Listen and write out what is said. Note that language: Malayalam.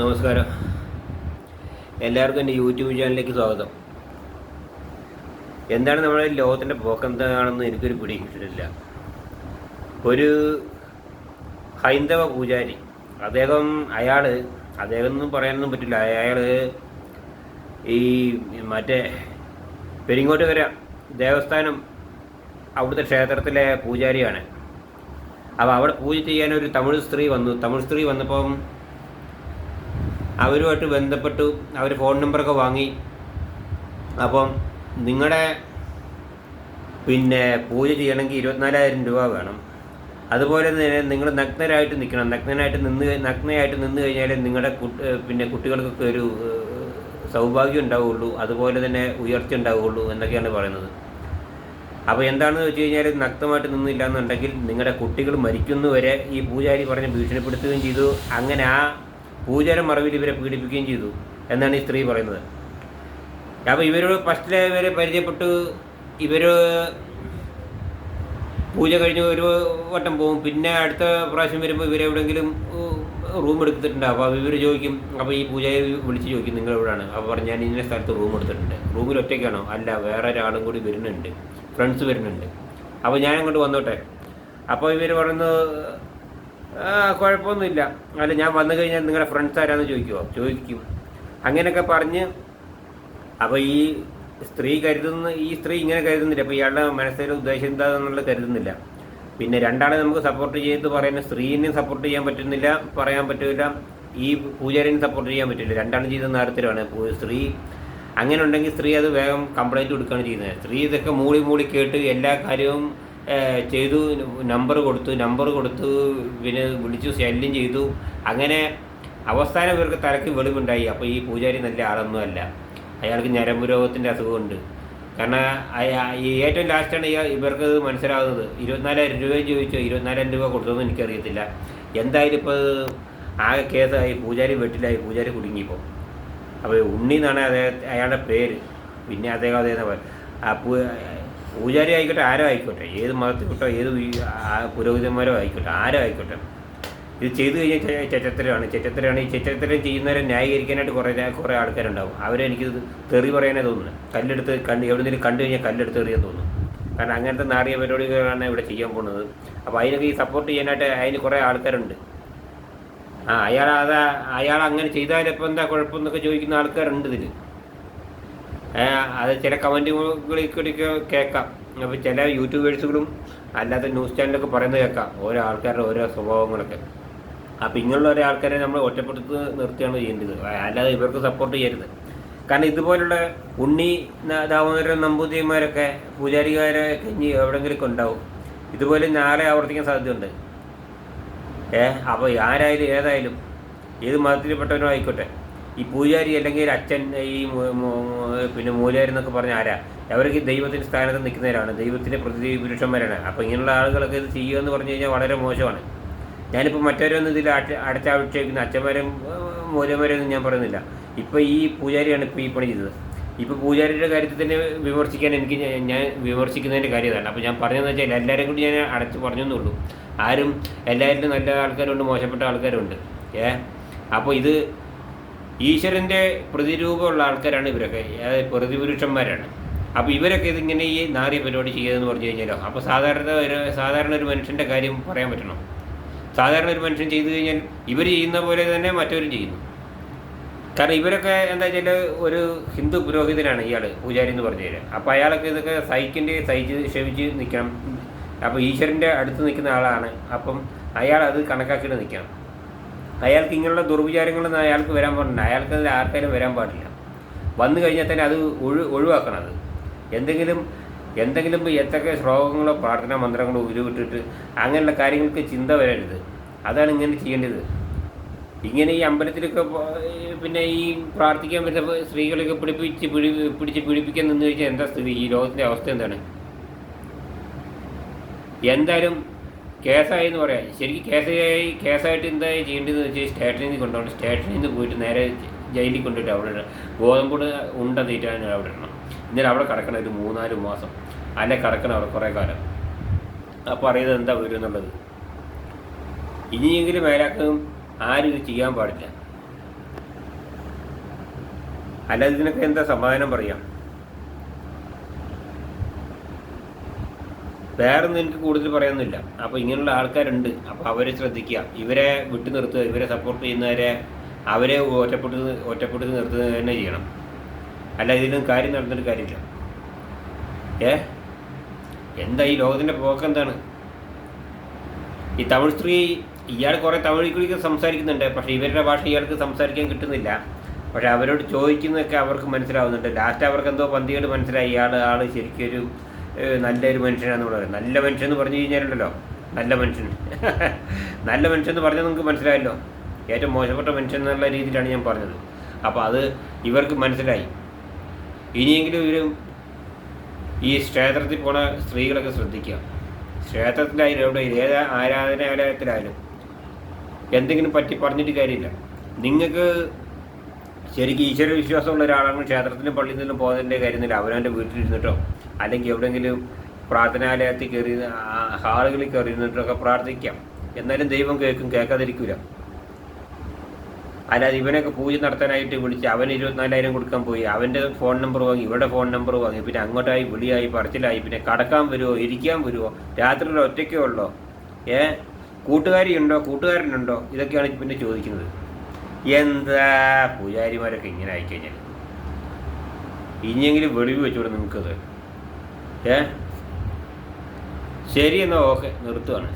നമസ്കാരം. എല്ലാവർക്കും എന്റെ യൂട്യൂബ് ചാനലിലേക്ക് സ്വാഗതം. എന്താണ് നമ്മുടെ ലോകത്തിന്റെ പോക്കെന്താണെന്ന് എനിക്കൊരു പിടി കിട്ടിയിട്ടില്ല. ഒരു ഹൈന്ദവ പൂജാരി അദ്ദേഹം അയാൾ അദ്ദേഹം ഒന്നും പറയാനൊന്നും പറ്റില്ല. അയാൾ ഈ മറ്റേ പെരിങ്ങോട്ടുകര ദേവസ്ഥാനം അവിടുത്തെ ക്ഷേത്രത്തിലെ പൂജാരിയാണ്. അപ്പോൾ അവിടെ പൂജ ചെയ്യാൻ ഒരു തമിഴ് സ്ത്രീ വന്നു. തമിഴ് സ്ത്രീ വന്നപ്പം അവരുമായിട്ട് ബന്ധപ്പെട്ടു അവർ ഫോൺ നമ്പറൊക്കെ വാങ്ങി. അപ്പം നിങ്ങളുടെ പിന്നെ പൂജ ചെയ്യണമെങ്കിൽ ഇരുപത്തിനാലായിരം രൂപ വേണം. അതുപോലെ തന്നെ നിങ്ങൾ നഗ്നരായിട്ട് നിൽക്കണം. നഗ്നനായിട്ട് നിന്ന് നഗ്നയായിട്ട് നിന്ന് കഴിഞ്ഞാൽ നിങ്ങളുടെ പിന്നെ കുട്ടികൾക്കൊക്കെ ഒരു സൗഭാഗ്യം ഉണ്ടാവുകയുള്ളൂ അതുപോലെ തന്നെ ഉയർച്ച ഉണ്ടാവുകയുള്ളൂ എന്നൊക്കെയാണ് പറയുന്നത്. അപ്പോൾ എന്താണെന്ന് വെച്ച് കഴിഞ്ഞാൽ നഗ്നമായിട്ട് നിന്നില്ല എന്നുണ്ടെങ്കിൽ നിങ്ങളുടെ കുട്ടികൾ മരിക്കുന്നവരെ ഈ പൂജാരി പറഞ്ഞ് ഭീഷണിപ്പെടുത്തുകയും ചെയ്തു. അങ്ങനെ ആ പൂജാര മറവിൽ ഇവരെ പീഡിപ്പിക്കുകയും ചെയ്തു എന്നാണ് ഈ സ്ത്രീ പറയുന്നത്. അപ്പോൾ ഇവരോട് ഫസ്റ്റിലെ ഇവരെ പരിചയപ്പെട്ടു ഇവർ പൂജ കഴിഞ്ഞ് ഒരു വട്ടം പോകും. പിന്നെ അടുത്ത പ്രാവശ്യം വരുമ്പോൾ ഇവരെ എവിടെയെങ്കിലും റൂം എടുത്തിട്ടുണ്ടാവും. അപ്പോൾ ഇവർ ചോദിക്കും അപ്പോൾ ഈ പൂജയെ വിളിച്ച് ചോദിക്കും നിങ്ങൾ എവിടെയാണ് അപ്പോൾ പറഞ്ഞു ഞാൻ ഇന്ന സ്ഥലത്ത് റൂം എടുത്തിട്ടുണ്ട്. റൂമിൽ ഒറ്റയ്ക്കാണോ? അല്ല വേറെ ഒരാളും കൂടി വരുന്നുണ്ട്. ഫ്രണ്ട്സ് വരുന്നുണ്ട്. അപ്പോൾ ഞാൻ അങ്ങോട്ട് വന്നോട്ടെ. അപ്പോൾ ഇവർ പറയുന്നു "ആ, കുഴപ്പമൊന്നുമില്ല. അല്ല ഞാൻ വന്നു കഴിഞ്ഞാൽ നിങ്ങളുടെ ഫ്രണ്ട്സ് ആരാന്ന് ചോദിക്കുമോ ചോദിക്കും. അങ്ങനെയൊക്കെ പറഞ്ഞ് അപ്പോൾ ഈ സ്ത്രീ കരുതുന്ന ഈ സ്ത്രീ ഇങ്ങനെ കരുതുന്നില്ല. അപ്പോൾ ഇയാളുടെ മനസ്സിലെ ഉദ്ദേശം എന്താണെന്നുള്ളത് കരുതുന്നില്ല. പിന്നെ രണ്ടാളെ നമുക്ക് സപ്പോർട്ട് ചെയ്ത് പറയുന്ന സ്ത്രീനെയും സപ്പോർട്ട് ചെയ്യാൻ പറ്റുന്നില്ല പറയാൻ പറ്റില്ല ഈ പൂജാരിനെ സപ്പോർട്ട് ചെയ്യാൻ പറ്റില്ല രണ്ടാളും ചെയ്ത നേരത്തിലാണ് സ്ത്രീ അങ്ങനെ ഉണ്ടെങ്കിൽ സ്ത്രീ അത് വേഗം കംപ്ലൈന്റ് കൊടുക്കുകയാണ് ചെയ്യുന്നത്. സ്ത്രീ ഇതൊക്കെ മൂളി മൂളി കേട്ട് എല്ലാ കാര്യവും ചെയ്തു നമ്പർ കൊടുത്തു നമ്പർ കൊടുത്തു പിന്നെ വിളിച്ചു ശല്യം ചെയ്തു. അങ്ങനെ അവസാനം ഇവർക്ക് തലക്ക് വെളിവുണ്ടായി. അപ്പോൾ ഈ പൂജാരി നല്ല ആളൊന്നും അല്ല. അയാൾക്ക് ഞരമ്പ് രോഗത്തിന്റെ അസുഖമുണ്ട്. കാരണം ഏറ്റവും ലാസ്റ്റാണ് ഇവർക്ക് മനസ്സിലാവുന്നത്. ഇരുപത്തിനാലായിരം രൂപയും ചോദിച്ചു. ഇരുപത്തിനാലായിരം രൂപ കൊടുത്തതെന്ന് എനിക്കറിയത്തില്ല. എന്തായാലും ഇപ്പോൾ ആകെ കേസായി. പൂജാരി വെട്ടിലായി. പൂജാരി കുടുങ്ങിപ്പോൾ അപ്പോൾ ഉണ്ണി എന്നാണ് അദ്ദേഹം അയാളുടെ പേര്. പിന്നെ അദ്ദേഹം അദ്ദേഹം ആ പൂജാരി ആയിക്കോട്ടെ ആരോ ആയിക്കോട്ടെ. ഏത് മതത്തിൽപ്പെട്ടോ ഏത് ഈ- പുരോഹിതന്മാരോ ആയിക്കോട്ടെ ആരോ ആയിക്കോട്ടെ. ഇത് ചെയ്തു കഴിഞ്ഞാൽ ചെറ്റത്തരമാണ് ചെറ്റത്തരമാണ് ഈ ചെറ്റത്തരം ചെയ്യുന്നവരെ ന്യായീകരിക്കാനായിട്ട് കുറേ കുറേ ആൾക്കാരുണ്ടാവും. അവരെ എനിക്ക് തെറി പറയാനേ തോന്നുന്നു കല്ലെടുത്ത് കണ്ട് എവിടെയെങ്കിലും കണ്ടു കഴിഞ്ഞാൽ കല്ലെടുത്ത് എറിയാൻ തോന്നും. കാരണം അങ്ങനത്തെ നാടിയ പരിപാടികളാണ് ഇവിടെ ചെയ്യാൻ പോകുന്നത്. അപ്പോൾ അതിനൊക്കെ ഈ സപ്പോർട്ട് ചെയ്യാനായിട്ട് അതിന് കുറേ ആൾക്കാരുണ്ട്. ആ അയാൾ അത് അയാൾ അങ്ങനെ ചെയ്താലിപ്പോൾ എന്താ കുഴപ്പമെന്നൊക്കെ ചോദിക്കുന്ന ആൾക്കാരുണ്ട് ഇതിൽ അത് ചില കമന്റുകളിൽ കൂടി കേൾക്കാം. അപ്പോൾ ചില യൂട്യൂബേഴ്സുകളും അല്ലാത്ത ന്യൂസ് ചാനലൊക്കെ പറയുന്നത് കേൾക്കാം. ഓരോ ആൾക്കാരുടെ ഓരോ സ്വഭാവങ്ങളൊക്കെ. അപ്പോൾ ഇങ്ങനെയുള്ള ഓരോ ആൾക്കാരെ നമ്മൾ ഒറ്റപ്പെടുത്ത് നിർത്തിയാണ് ചെയ്യേണ്ടത്. അല്ലാതെ ഇവർക്ക് സപ്പോർട്ട് ചെയ്യരുത്. കാരണം ഇതുപോലുള്ള ഉണ്ണി ദാമോദരൻ നമ്പൂതിരിമാരൊക്കെ പൂജാരികാരെ കഞ്ഞി എവിടെയെങ്കിലുമൊക്കെ ഉണ്ടാവും. ഇതുപോലെ നാളെ ആവർത്തിക്കാൻ സാധ്യതയുണ്ട്. ഏ അപ്പോൾ ആരായാലും ഏതായാലും ഏത് മതത്തിൽപ്പെട്ടവരും ആയിക്കോട്ടെ. ഈ പൂജാരി അല്ലെങ്കിൽ അച്ഛൻ ഈ പിന്നെ മൂലാരി എന്നൊക്കെ പറഞ്ഞ ആരാ? അവർക്ക് ദൈവത്തിന്റെ സ്ഥാനത്ത് നിൽക്കുന്നവരാണ്. ദൈവത്തിന്റെ പ്രതി പുരുഷന്മാരാണ്. അപ്പോൾ ഇങ്ങനെയുള്ള ആളുകളൊക്കെ ഇത് ചെയ്യുക എന്ന് പറഞ്ഞു കഴിഞ്ഞാൽ വളരെ മോശമാണ്. ഞാനിപ്പോൾ മറ്റവരൊന്നും ഇതിൽ അട അടച്ചാക്ഷേപിക്കുന്ന അച്ഛന്മാരും മൂലന്മാരൊന്നും ഞാൻ പറയുന്നില്ല. ഇപ്പോൾ ഈ പൂജാരിയാണ് ഇപ്പോൾ ഈ പണി ചെയ്തത്. ഇപ്പോൾ പൂജാരിയുടെ കാര്യത്തിൽ തന്നെ വിമർശിക്കാൻ എനിക്ക് ഞാൻ- വിമർശിക്കുന്നതിന്റെ കാര്യം അപ്പോൾ ഞാൻ പറഞ്ഞതെന്ന് വെച്ചാൽ എല്ലാവരെയും കൂടി ഞാൻ അടച്ച് പറഞ്ഞെന്നുള്ളൂ. ആരും എല്ലാവരിലും നല്ല ആൾക്കാരുണ്ട് മോശപ്പെട്ട ആൾക്കാരുണ്ട്. ഏ? അപ്പോൾ ഇത് ഈശ്വരന്റെ പ്രതിരൂപമുള്ള ആൾക്കാരാണ് ഇവരൊക്കെ. അതായത് പ്രതിപുരുഷന്മാരാണ്. അപ്പോൾ ഇവരൊക്കെ ഇതിങ്ങനെ ഈ നാറിയ പരിപാടി ചെയ്തതെന്ന് പറഞ്ഞു കഴിഞ്ഞാലോ? അപ്പോൾ സാധാരണ ഒരു സാധാരണ ഒരു മനുഷ്യന്റെ കാര്യം പറയാൻ പറ്റണം? സാധാരണ ഒരു മനുഷ്യൻ ചെയ്തു കഴിഞ്ഞാൽ ഇവർ ചെയ്യുന്ന പോലെ തന്നെ മറ്റവരും ചെയ്യുന്നു. കാരണം ഇവരൊക്കെ എന്താ വെച്ചാൽ ഒരു ഹിന്ദു പുരോഹിതനാണ് ഇയാൾ പൂജാരി എന്ന് പറഞ്ഞു തരാം അപ്പോൾ അയാളൊക്കെ ഇതൊക്കെ സഹിക്കേണ്ടി സഹിച്ച് ക്ഷമിച്ച് നിൽക്കണം അപ്പോൾ ഈശ്വരന്റെ അടുത്ത് നിൽക്കുന്ന ആളാണ്. അപ്പം അയാൾ അത് കണക്കാക്കിയിട്ട് നിൽക്കണം അയാൾക്ക് ഇങ്ങനെയുള്ള ദുർവിചാരങ്ങളൊന്നും അയാൾക്ക് വരാൻ പാടില്ല. അയാൾക്ക് അതിൽ വരാൻ പാടില്ല. വന്നു കഴിഞ്ഞാൽ തന്നെ അത് ഒഴി ഒഴിവാക്കണം എന്തെങ്കിലും എന്തെങ്കിലും എത്തൊക്കെ ശ്ലോകങ്ങളോ പ്രാർത്ഥനാ മന്ത്രങ്ങളോ ഉരുവിട്ടിട്ട് അങ്ങനെയുള്ള കാര്യങ്ങൾക്ക് ചിന്ത വരരുത്. അതാണ് ഇങ്ങനെ ചെയ്യേണ്ടത്. ഇങ്ങനെ ഈ അമ്പലത്തിലൊക്കെ പിന്നെ ഈ പ്രാർത്ഥിക്കാൻ പറ്റുന്ന സ്ത്രീകളൊക്കെ പിടിപ്പിച്ച് പിടി പിടിച്ച് പിടിപ്പിക്കാൻ നിന്ന് കഴിഞ്ഞാൽ എന്താ സ്ഥിതി? ഈ ലോകത്തിന്റെ അവസ്ഥ എന്താണ്? എന്തായാലും കേസായി എന്ന് പറയാം. ശരിക്കും കേസായി കേസായിട്ട് എന്തായി ചെയ്യേണ്ടതെന്ന് വെച്ചാൽ സ്റ്റേഷനിൽ നിന്ന് കൊണ്ടുപോകണം. സ്റ്റേഷനിൽ നിന്ന് പോയിട്ട് നേരെ ജയിലിൽ കൊണ്ടുപോയിട്ട് അവിടെ ഇടണം. ഗോതമ്പൂട് ഉണ്ട തീറ്റാൻ അവിടെ ഇടണം. എന്നിട്ട് അവിടെ കിടക്കണം ഒരു മൂന്നാൽ മാസം. അല്ലെ കിടക്കണം അവിടെ കുറേ കാലം. അപ്പോൾ അറിയുന്നത് എന്താ വരും എന്നുള്ളത്? ഇനിയെങ്കിലും മേലാക്കും ആരും ഇത് ചെയ്യാൻ പാടില്ല. അല്ലാതെ ഇതിനൊക്കെ എന്താ സമാധാനം പറയാം? വേറൊന്നും എനിക്ക് കൂടുതൽ പറയാനൊന്നുമില്ല. അപ്പോൾ ഇങ്ങനെയുള്ള ആൾക്കാരുണ്ട്. അപ്പോൾ അവരെ ശ്രദ്ധിക്കുക. ഇവരെ വിട്ടു നിർത്തുക ഇവരെ സപ്പോർട്ട് ചെയ്യുന്നവരെ അവരെ ഒറ്റപ്പെട്ട് ഒറ്റപ്പെട്ട് നിർത്തുക തന്നെ ചെയ്യണം. അല്ല ഇതിനും കാര്യം നടന്നിട്ട് കാര്യമില്ല. ഏ? എന്താ ഈ ലോകത്തിന്റെ പോക്ക് എന്താണ്? ഈ തമിഴ് സ്ത്രീ ഇയാൾ കുറേ തമിഴ് കുടിക്ക് സംസാരിക്കുന്നുണ്ട്. പക്ഷേ ഇവരുടെ ഭാഷ ഇയാൾക്ക് സംസാരിക്കാൻ കിട്ടുന്നില്ല. പക്ഷേ അവരോട് ചോദിക്കുന്നതൊക്കെ അവർക്ക് മനസ്സിലാവുന്നുണ്ട്. ലാസ്റ്റ് അവർക്ക് എന്തോ പന്തികൾ മനസ്സിലായി. ഇയാൾ ആൾ ശരിക്കും ഒരു ഏഹ്, നല്ലൊരു മനുഷ്യനാണെന്ന് പറയുന്നത് നല്ല മനുഷ്യൻ എന്ന് പറഞ്ഞു കഴിഞ്ഞാലുണ്ടല്ലോ. നല്ല മനുഷ്യൻ. നല്ല മനുഷ്യൻ എന്ന് പറഞ്ഞാൽ നിങ്ങൾക്ക് മനസ്സിലായല്ലോ. ഏറ്റവും മോശപ്പെട്ട മനുഷ്യൻ എന്നുള്ള രീതിയിലാണ് ഞാൻ പറഞ്ഞത്. അപ്പോൾ അത് ഇവർക്ക് മനസ്സിലായി. ഇനിയെങ്കിലും ഇവർ ഈ ക്ഷേത്രത്തിൽ പോണ സ്ത്രീകളൊക്കെ ശ്രദ്ധിക്കുക. ക്ഷേത്രത്തിലായാലും എവിടെ ഏത് ആരാധനാലയത്തിലായാലും എന്തെങ്കിലും പറ്റി പറഞ്ഞിട്ട് കാര്യമില്ല. നിങ്ങൾക്ക് ശരിക്കും ഈശ്വര വിശ്വാസമുള്ള ഒരാളാണ് ക്ഷേത്രത്തിലും പള്ളിയിൽ നിന്നും പോകുന്നതിന്റെ കാര്യമില്ല അവനവന്റെ വീട്ടിലിരുന്നിട്ടോ? അല്ലെങ്കിൽ എവിടെയെങ്കിലും പ്രാർത്ഥനാലയത്തിൽ കയറി ഹാളുകളിൽ കയറി നിന്നിട്ടൊക്കെ പ്രാർത്ഥിക്കാം. എന്നാലും ദൈവം കേൾക്കും കേൾക്കാതിരിക്കില്ല അല്ലാതെ ഇവനൊക്കെ പൂജ നടത്താനായിട്ട് വിളിച്ച് അവൻ ഇരുപത്തിനാലായിരം കൊടുക്കാൻ പോയി അവന്റെ ഫോൺ നമ്പർ വാങ്ങി ഇവിടെ ഫോൺ നമ്പർ വാങ്ങി പിന്നെ അങ്ങോട്ടായി വിളിയായി പറച്ചിലായി പിന്നെ കടക്കാൻ വരുമോ ഇരിക്കാൻ വരുമോ രാത്രിയിൽ ഒറ്റയ്ക്കേ ഉള്ളോ? ഏ? കൂട്ടുകാരിയുണ്ടോ? കൂട്ടുകാരനുണ്ടോ? ഇതൊക്കെയാണ് പിന്നെ ചോദിക്കുന്നത്. എന്താ പൂജാരിമാരൊക്കെ ഇങ്ങനെ ആയിക്കഴിഞ്ഞാൽ ഇനിയെങ്കിലും വെളിവ് വെച്ചുകൂടെ നിങ്ങൾക്കത്? ഏ? ശരി എന്നാൽ ഓക്കെ നിർത്തുവാണ്.